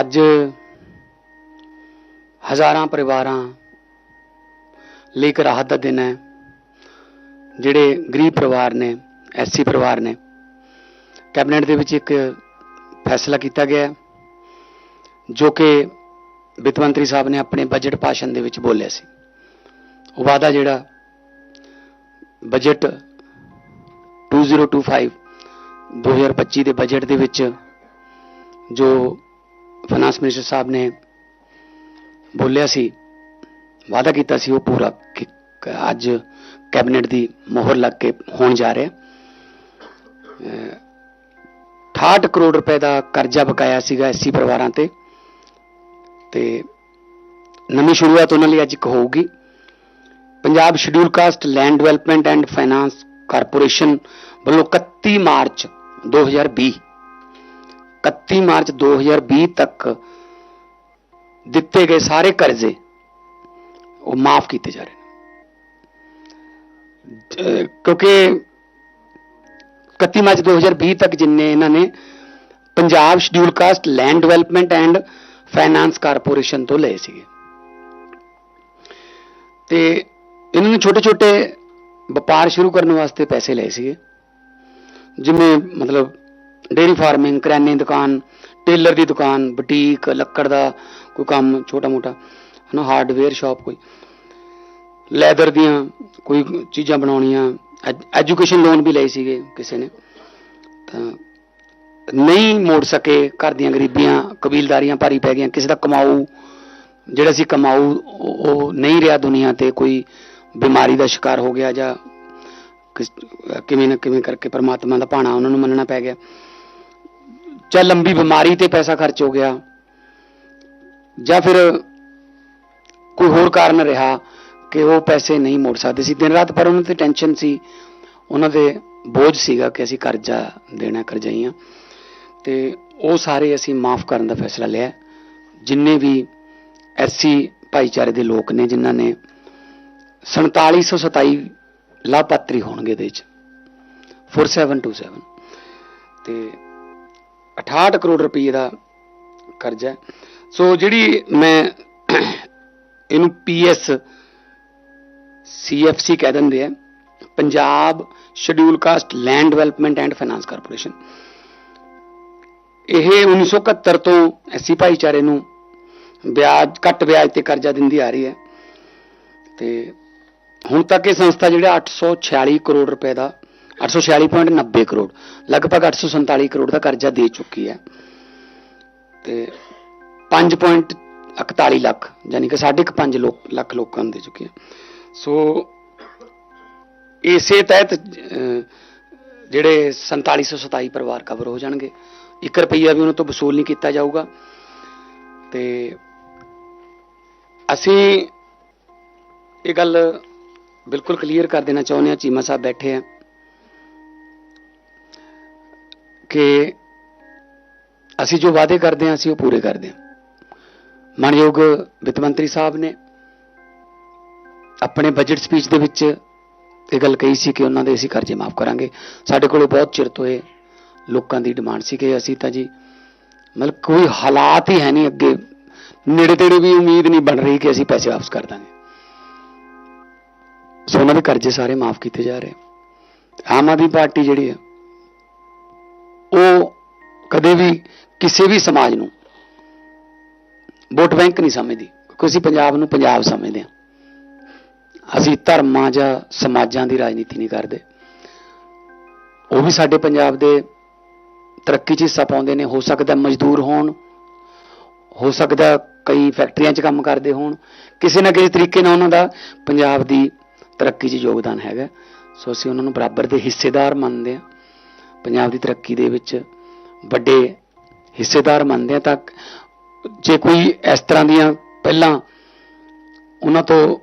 ਅੱਜ ਹਜ਼ਾਰਾਂ ਪਰਿਵਾਰਾਂ ਲਈ ਇੱਕ ਰਾਹਤ ਦਾ ਦਿਨ ਹੈ ਜਿਹੜੇ ਗਰੀਬ ਪਰਿਵਾਰ ਨੇ ਐਸਸੀ ਪਰਿਵਾਰ ਨੇ ਕੈਬਨਿਟ ਦੇ ਵਿੱਚ ਇੱਕ ਫੈਸਲਾ ਕੀਤਾ ਗਿਆ ਹੈ, ਜੋ ਕਿ ਵਿੱਤ ਮੰਤਰੀ ਸਾਹਿਬ ਨੇ ਆਪਣੇ ਬਜਟ ਭਾਸ਼ਣ ਦੇ ਵਿੱਚ ਬੋਲਿਆ ਸੀ। ਉਹ ਵਾਅਦਾ ਜਿਹੜਾ ਬਜਟ 2025 2025 ਦੇ ਬਜਟ ਦੇ ਵਿੱਚ ਜੋ ਫਾਈਨਾਂਸ ਮਿਨਿਸਟਰ ਸਾਹਿਬ ਨੇ ਬੋਲਿਆ ਸੀ, ਵਾਅਦਾ ਕੀਤਾ ਸੀ ਉਹ ਪੂਰਾ ਕੀ- ਅੱਜ ਕੈਬਨਿਟ ਦੀ ਮੋਹਰ ਲੱਗ ਕੇ ਹੋਣ ਜਾ ਰਿਹਾ ਹੈ। 68 ਕਰੋੜ ਰੁਪਏ ਦਾ ਕਰਜ਼ਾ ਬਕਾਇਆ ਸੀਗਾ ਐਸਸੀ ਪਰਿਵਾਰਾਂ ਤੇ ਤੇ ਨਵੀਂ ਸ਼ੁਰੂਆਤ ਉਹਨਾਂ ਲਈ ਅੱਜ ਇੱਕ ਹੋਊਗੀ Punjab scheduled caste land development and finance corporation ਵੱਲੋਂ 31 ਮਾਰਚ 2020 31 ਮਾਰਚ 2020 ਤੱਕ ਦਿੱਤੇ ਗਏ ਸਾਰੇ ਕਰਜ਼ੇ ਉਹ ਮਾਫ ਕੀਤੇ ਜਾ ਰਹੇ ਨੇ। ਅਹ ਕਿਉਂਕਿ 31 ਮਾਰਚ 2020 ਤੱਕ ਜਿੰਨੇ ਇਹਨਾਂ ਨੇ Punjab scheduled caste land development and finance corporation ਤੋਂ ਲਏ ਸੀਗੇ। ਤੇ ਇਹਨਾਂ ਨੇ ਛੋਟੇ ਛੋਟੇ ਵਪਾਰ ਸ਼ੁਰੂ ਕਰਨ ਵਾਸਤੇ ਪੈਸੇ ਲਏ ਸੀਗੇ। ਜਿਵੇਂ ਮਤਲਬ ਡੇਰੀ ਫਾਰਮਿੰਗ, ਕਰਿਆਨੇ ਦੀ ਦੁਕਾਨ, ਟੇਲਰ ਦੀ ਦੁਕਾਨ, ਬੁਟੀਕ, ਲੱਕੜ ਦਾ ਕੋਈ ਕੰਮ ਛੋਟਾ ਮੋਟਾ, ਹਨਾ ਹਾਰਡਵੇਅਰ ਸ਼ਾਪ ਕੋਈ। ਲੈਦਰ ਦੀਆਂ ਕੋਈ ਚੀਜ਼ਾਂ ਬਣਾਉਣੀਆਂ ਐਜੂਕੇਸ਼ਨ ਲੋਨ ਵੀ ਲਏ ਸੀਗੇ ਕਿਸੇ ਨੇ। ਤਾਂ ਨਹੀਂ ਮੋੜ ਸਕੇ ਘਰ ਦੀਆਂ ਗਰੀਬੀਆਂ, ਕਬੀਲਦਾਰੀਆਂ ਭਾਰੀ ਪੈ ਗਈਆਂ, ਕਿਸੇ ਦਾ ਕਮਾਊ, ਜਿਹੜਾ ਸੀ ਕਮਾਊ ਉਹ ਨਹੀਂ ਰਿਹਾ ਦੁਨੀਆ ਤੇ ਕੋਈ ਬਿਮਾਰੀ ਦਾ ਸ਼ਿਕਾਰ ਹੋ ਗਿਆ ਜਾਂ ਕਿਸ- ਕਿਵੇਂ ਨਾ ਕਿਵੇਂ ਕਰਕੇ ਪਰਮਾਤਮਾ ਦਾ ਭਾਣਾ ਉਹਨਾਂ ਨੂੰ ਮੰਨਣਾ ਪੈ ਗਿਆ। ਜਾਂ ਲੰਬੀ ਬਿਮਾਰੀ ਤੇ ਪੈਸਾ ਖਰਚ ਹੋ ਗਿਆ, ਜਾਂ ਫਿਰ ਕੋਈ ਹੋਰ ਕਾਰਨ ਰਿਹਾ ਕਿ ਉਹ ਪੈਸੇ ਨਹੀਂ ਮੋੜ ਸਕਦੇ ਸੀ। ਦਿਨ ਰਾਤ ਪਰ ਉਹਨਾਂ ਤੇ ਟੈਨਸ਼ਨ ਸੀ, ਉਹਨਾਂ ਦੇ ਬੋਝ ਸੀਗਾ ਕਿ ਅਸੀਂ ਕਰਜ਼ਾ ਦੇਣਾ ਕਰਜ਼ਾਈਆਂ ਤੇ ਉਹ ਸਾਰੇ ਅਸੀਂ ਮਾਫ ਕਰਨ ਦਾ ਫੈਸਲਾ ਲਿਆ। ਜਿੰਨੇ ਵੀ ਐਸਸੀ ਭਾਈਚਾਰੇ ਦੇ ਲੋਕ ਨੇ, ਜਿਨ੍ਹਾਂ ਨੇ 4727 ਲਾਭਪਾਤਰੀ ਹੋਣਗੇ ਇਹਦੇ ਵਿੱਚ। 4727 ਤੇ 68 ਕਰੋੜ ਰੁਪਏ ਦਾ ਕਰਜ਼ਾ ਸੋ ਜਿਹੜੀ ਮੈਂ ਇਹਨੂੰ ਪੀਐਸ ਸੀਐਫਸੀ ਕਹਿ ਦਿੰਦੇ ਆ, Punjab scheduled caste land development and finance corporation ਇਹ 1971 ਤੋਂ ਐਸੀ ਭਾਈਚਾਰੇ ਨੂੰ ਵਿਆਜ, ਘੱਟ ਵਿਆਜ ਤੇ ਕਰਜ਼ਾ ਦਿੰਦੀ ਆ ਰਹੀ ਹੈ। ਤੇ ਹੁਣ ਤੱਕ ਇਹ ਸੰਸਥਾ ਜਿਹੜਾ 846 ਕਰੋੜ ਰੁਪਏ ਦਾ 846.90 ਕਰੋੜ। ਲਗਭਗ 847 ਕਰੋੜ ਦਾ ਕਰਜ਼ਾ ਦੇ ਚੁੱਕੀ ਹੈ। ਤੇ 5.41 ਲੱਖ ਯਾਨੀ ਕਿ 5.5 ਲੋਕ ਲੱਖ ਲੋਕਾਂ ਨੂੰ ਦੇ ਚੁੱਕੀ ਹੈ। ਸੋ ਇਸੇ ਤਹਿਤ ਅਹ, ਜਿਹੜੇ 4727 ਪਰਿਵਾਰ ਕਵਰ ਹੋ ਜਾਣਗੇ। 1 ਰੁਪਈਆ ਵੀ ਉਹਨਾਂ ਤੋਂ ਵਸੂਲ ਨਹੀਂ ਕੀਤਾ ਜਾਊਗਾ। ਤੇ ਅਸੀਂ ਇਹ ਗੱਲ ਬਿਲਕੁਲ ਕਲੀਅਰ ਕਰ ਦੇਣਾ ਚਾਹੁੰਦੇ ਹਾਂ। ਚੀਮਾ ਸਾਹਿਬ ਬੈਠੇ ਆ। ਕਿ ਅਸੀਂ ਜੋ ਵਾਅਦੇ ਕਰਦੇ ਹਾਂ, ਅਸੀਂ ਉਹ ਪੂਰੇ ਕਰਦੇ ਹਾਂ। ਮਾਨਯੋਗ ਵਿੱਤ ਮੰਤਰੀ ਸਾਹਿਬ ਨੇ ਆਪਣੇ ਬਜਟ ਸਪੀਚ ਦੇ ਵਿੱਚ ਇਹ ਗੱਲ ਕਹੀ ਸੀ ਕਿ ਉਹਨਾਂ ਦੇ ਅਸੀਂ ਕਰਜ਼ੇ ਮਾਫ ਕਰਾਂਗੇ। ਸਾਡੇ ਕੋਲੇ ਬਹੁਤ ਚਿਰ ਤੋਂ ਇਹ ਲੋਕਾਂ ਦੀ ਡਿਮਾਂਡ ਸੀ ਕਿ ਅਸੀਂ ਤਾਂ ਜੀ ਮਤਲਬ ਕੋਈ ਹਾਲਾਤ ਹੀ ਹੈ ਨਹੀਂ ਅੱਗੇ। ਨੇੜੇ ਤੇੜੇ ਵੀ ਉਮੀਦ ਨਹੀਂ ਬਣ ਰਹੀ ਕਿ ਅਸੀਂ ਪੈਸੇ ਵਾਪਸ ਕਰ ਦਾਂਗੇ। ਸੋ ਉਹਨਾਂ ਦੇ ਕਰਜ਼ੇ ਸਾਰੇ ਮਾਫ ਕੀਤੇ ਜਾ ਰਹੇ। ਆਮ ਆਦਮੀ ਪਾਰਟੀ ਜਿਹੜੀ ਹੈ ਉਹ ਕਦੇ ਵੀ ਕਿਸੇ ਵੀ ਸਮਾਜ ਨੂੰ ਵੋਟ ਬੈਂਕ ਨਹੀਂ ਸਮਝਦੀ, ਕਿਉਂਕਿ ਅਸੀਂ ਪੰਜਾਬ ਨੂੰ ਪੰਜਾਬ ਸਮਝਦੇ ਹਾਂ। ਅਸੀਂ ਧਰਮਾਂ ਜਾਂ ਸਮਾਜਾਂ ਦੀ ਰਾਜਨੀਤੀ ਨਹੀਂ ਕਰਦੇ। ਉਹ ਵੀ ਸਾਡੇ ਪੰਜਾਬ ਦੇ ਤਰੱਕੀ 'ਚ ਹਿੱਸਾ ਪਾਉਂਦੇ ਨੇ, ਹੋ ਸਕਦਾ ਮਜ਼ਦੂਰ ਹੋਣ, ਹੋ ਸਕਦਾ ਕਈ ਫੈਕਟਰੀਆਂ 'ਚ ਕੰਮ ਕਰਦੇ ਹੋਣ। ਕਿਸੇ ਨਾ ਕਿਸੇ ਤਰੀਕੇ ਨਾਲ ਉਹਨਾਂ ਦਾ ਪੰਜਾਬ ਦੀ ਤਰੱਕੀ 'ਚ ਯੋਗਦਾਨ ਹੈਗਾ। ਸੋ ਅਸੀਂ ਉਹਨਾਂ ਨੂੰ ਬਰਾਬਰ ਦੇ ਹਿੱਸੇਦਾਰ ਮੰਨਦੇ ਹਾਂ। ਪੰਜਾਬ ਦੀ ਤਰੱਕੀ ਦੇ ਵਿੱਚ ਵੱਡੇ ਹਿੱਸੇਦਾਰ ਮੰਨਦੇ ਹਾਂ ਤਾਂ ਜੇ ਕੋਈ ਇਸ ਤਰ੍ਹਾਂ ਦੀਆਂ ਪਹਿਲਾਂ ਉਹਨਾਂ ਤੋਂ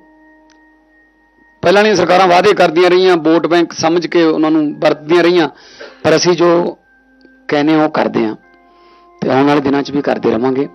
ਪਹਿਲਾਂ ਦੀਆਂ ਸਰਕਾਰਾਂ ਵਾਅਦੇ ਕਰਦੀਆਂ ਰਹੀਆਂ, ਵੋਟ ਬੈਂਕ ਸਮਝ ਕੇ ਉਹਨਾਂ ਨੂੰ ਵਰਤਦੀਆਂ ਰਹੀਆਂ, ਪਰ ਅਸੀਂ ਜੋ ਕਹਿੰਦੇ ਹਾਂ ਉਹ ਕਰਦੇ ਹਾਂ ਤੇ ਆਉਣ ਵਾਲੇ ਦਿਨਾਂ 'ਚ ਵੀ ਕਰਦੇ ਰਵਾਂਗੇ।